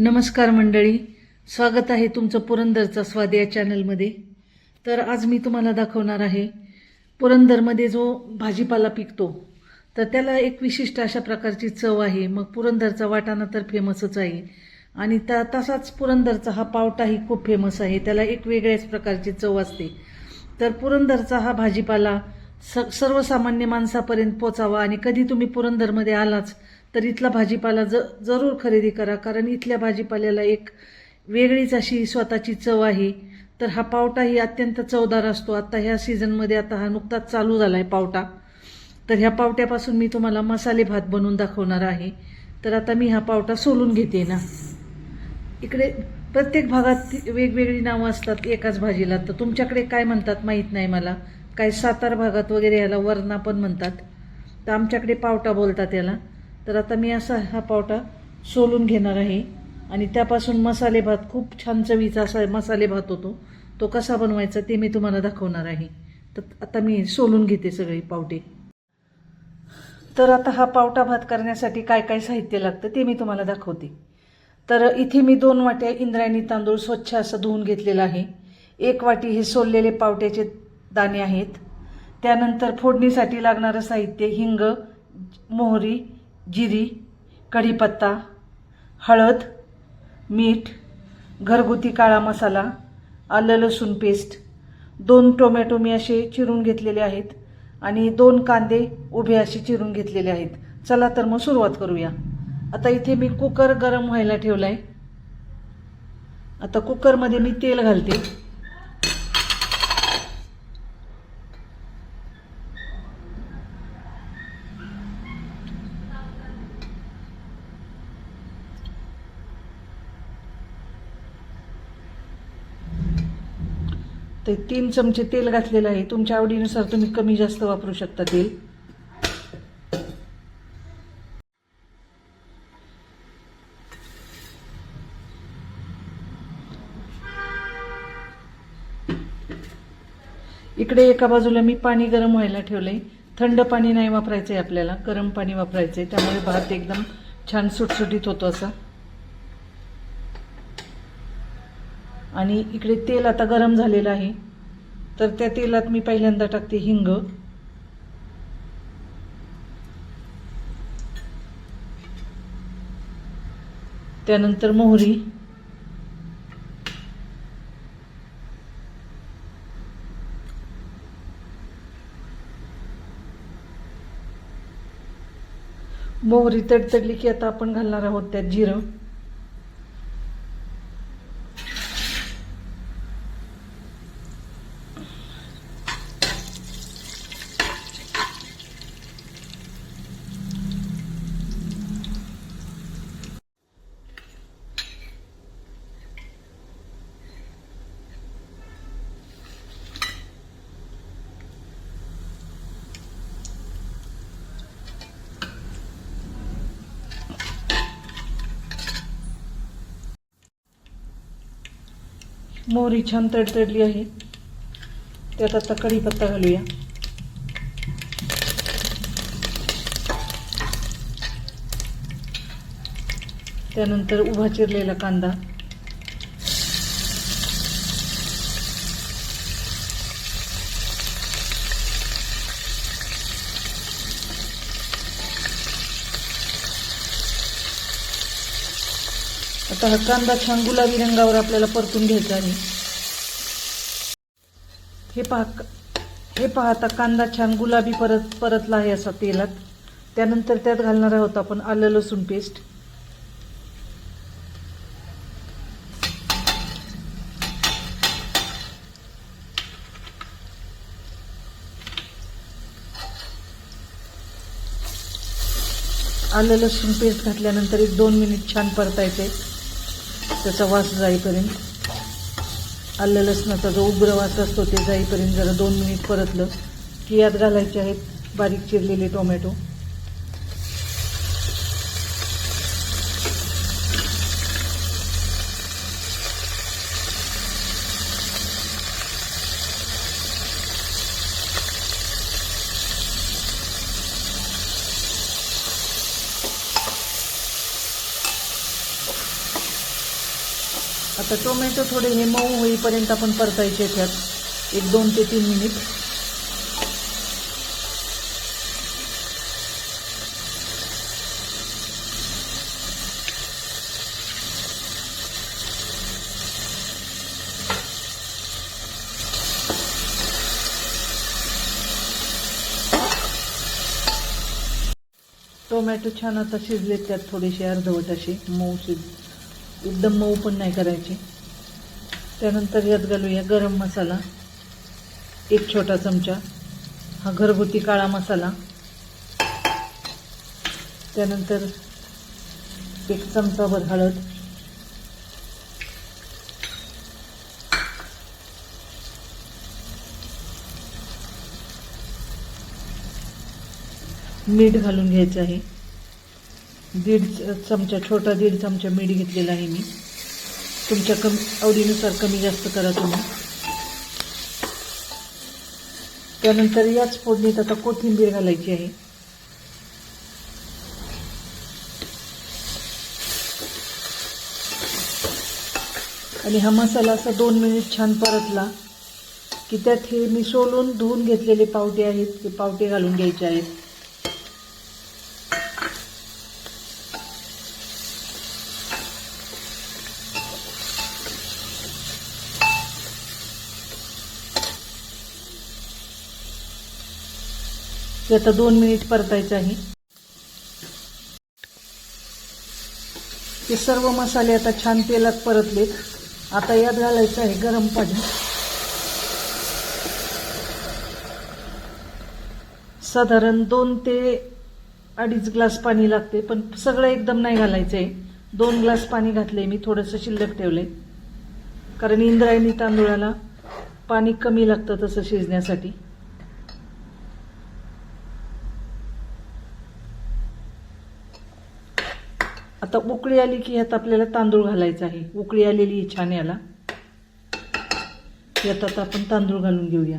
नमस्कार मंडळी. स्वागत आहे तुमचं पुरंदरचा स्वाद या चॅनलमध्ये. तर आज मी तुम्हाला दाखवणार आहे पुरंदरमध्ये जो भाजीपाला पिकतो तर त्याला एक विशिष्ट अशा प्रकारची चव आहे. मग पुरंदरचा वाटाणा तर फेमसच आहे. आणि त्या तसाच पुरंदरचा हा पावटाही खूप फेमस आहे. त्याला एक वेगळ्याच प्रकारची चव असते. तर पुरंदरचा हा भाजीपाला स सर्वसामान्य माणसापर्यंत पोचावा आणि कधी तुम्ही पुरंदरमध्ये आलाच तर इथला भाजीपाला ज जरूर खरेदी करा कारण इथल्या भाजीपाल्याला एक वेगळीच अशी स्वतःची चव आहे. तर हा पावटाही अत्यंत चवदार असतो. आत्ता ह्या सीझनमध्ये आता हा नुकताच चालू झाला आहे पावटा. तर ह्या पावट्यापासून मी तुम्हाला मसाले भात बनवून दाखवणार आहे. तर आता मी हा पावटा सोलून घेते ना. इकडे प्रत्येक भागात वेगवेगळी नावं असतात एकाच भाजीला. तर तुमच्याकडे काय म्हणतात माहीत नाही मला. काय सातार भागात वगैरे याला वरणा पण म्हणतात. तर आमच्याकडे पावटा बोलतात याला. तर आता मी असा हा पावटा सोलून घेणार आहे. आणि त्यापासून मसाले भात खूप छान चवीचा असा मसाले भात होतो. तो कसा बनवायचा ते मी तुम्हाला दाखवणार आहे. तर आता मी सोलून घेते सगळे पावटे. तर आता हा पावटा भात करण्यासाठी काय काय साहित्य लागतं ते मी तुम्हाला दाखवते. तर इथे मी दोन वाट्या इंद्रायणी तांदूळ स्वच्छ असं धुवून घेतलेला आहे. एक वाटी हे सोललेले पावट्याचे दाणे आहेत. त्यानंतर फोडणीसाठी लागणारं साहित्य हिंग मोहरी जिरी कढीपत्ता हळद मीठ घरगुती काळा मसाला आलं लसूण पेस्ट. दोन टोमॅटो मी असे चिरून घेतलेले आहेत आणि दोन कांदे उभे असे चिरून घेतलेले आहेत. चला तर मग सुरुवात करूया. आता इथे मी कुकर गरम व्हायला ठेवला आहे आता कुकरमध्ये मी तेल घालते. ते तीन चमचे तेल घातलेलं आहे. तुमच्या आवडीनुसार तुम्ही कमी जास्त वापरू शकता तेल. इकडे एका बाजूला मी पाणी गरम व्हायला ठेवलंय. थंड पाणी नाही वापरायचंय आपल्याला. गरम पाणी वापरायचंय. त्यामुळे भात एकदम छान सुटसुटीत होतो असा. आणि इकडे तेल आता गरम झालेलं आहे. तर त्या तेलात मी पहिल्यांदा टाकते हिंग. त्यानंतर मोहरी. मोहरी तडतडली की आता आपण घालणार आहोत त्यात जिरं. मोहरी छान तडतडली आहे. त्यात आता कढीपत्ता घालूया. त्यानंतर उभा चिरलेला कांदा. आता हा कांदा छान गुलाबी रंगावर आपल्याला परतून घ्यायचा आहे. हे पहा हे पहा आता कांदा छान गुलाबी परत परतला आहे असा तेलात. त्यानंतर त्यात घालणार आहोत आपण आलं लसूण पेस्ट. आलं लसूण पेस्ट घातल्यानंतर एक दोन मिनिट छान परतायचे. त्याचा वास जाईपर्यंत. आलं लसणाचा जो उग्र वास असतो ते जाईपर्यंत जरा दोन मिनिट परतलं. की यात घालायचे आहेत बारीक चिरलेले टोमॅटो. आता टोमॅटो थोडे हे मऊ होईपर्यंत आपण परतायचे त्यात. एक दोन ते तीन मिनिट. टोमॅटो छान आता शिजलेत त्यात थोडेसे अर्धवट असे मऊ शिज एकदम मऊ पण नाही करायचे. त्यानंतर यात घालूया गरम मसाला एक छोटा चमचा. हा घरगुती काळा मसाला. त्यानंतर एक चमचाभर हळद. मीठ घालून घ्यायचं आहे. दीड चमचा छोटा दीड चमचा मीठ घेतलेला आहे मी. तुमच्या कम आवडीनुसार कमी जास्त करा तुम्ही. त्यानंतर याच फोडणीत आता कोथिंबीर घालायची आहे. आणि हा मसाला असा दोन मिनिट छान परतला की त्यात हे मी सोलून धुवून घेतलेले पावटे आहेत ते पावटे घालून घ्यायचे आहेत. ते आता दोन मिनिट परतायचं आहे. ते सर्व मसाले आता छान तेलात परतलेत आता यात घालायचं आहे गरम पाणी. साधारण दोन ते अडीच ग्लास पाणी लागते पण सगळं एकदम नाही घालायचं आहे दोन ग्लास पाणी घातले मी थोडंसं शिल्लक ठेवले कारण इंद्रायणी तांदूळाला पाणी कमी लागतं तसं शिजण्यासाठी. आता उकळी आली की यात आपल्याला तांदूळ घालायचा आहे. उकळी आलेली छान याला. यात आता आपण तांदूळ घालून घेऊया.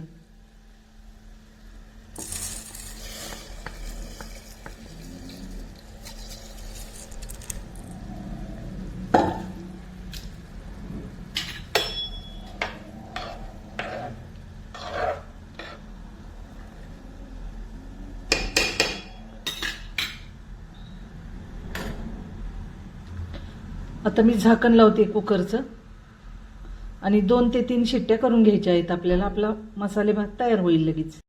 आता मी झाकण लावते कुकरचं. आणि दोन ते तीन शिट्ट्या करून घ्यायच्या आहेत. आपल्याला आपला मसाले भात तयार होईल लगेच.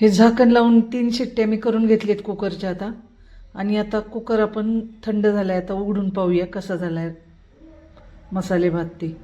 हे झाकण लावून तीन शिट्ट्या मी करून घेतलेत कुकरच्या आता. आणि आता कुकर आपण थंड झाला आहे आता उघडून पाहूया कसा झाला आहे मसाले भात ते.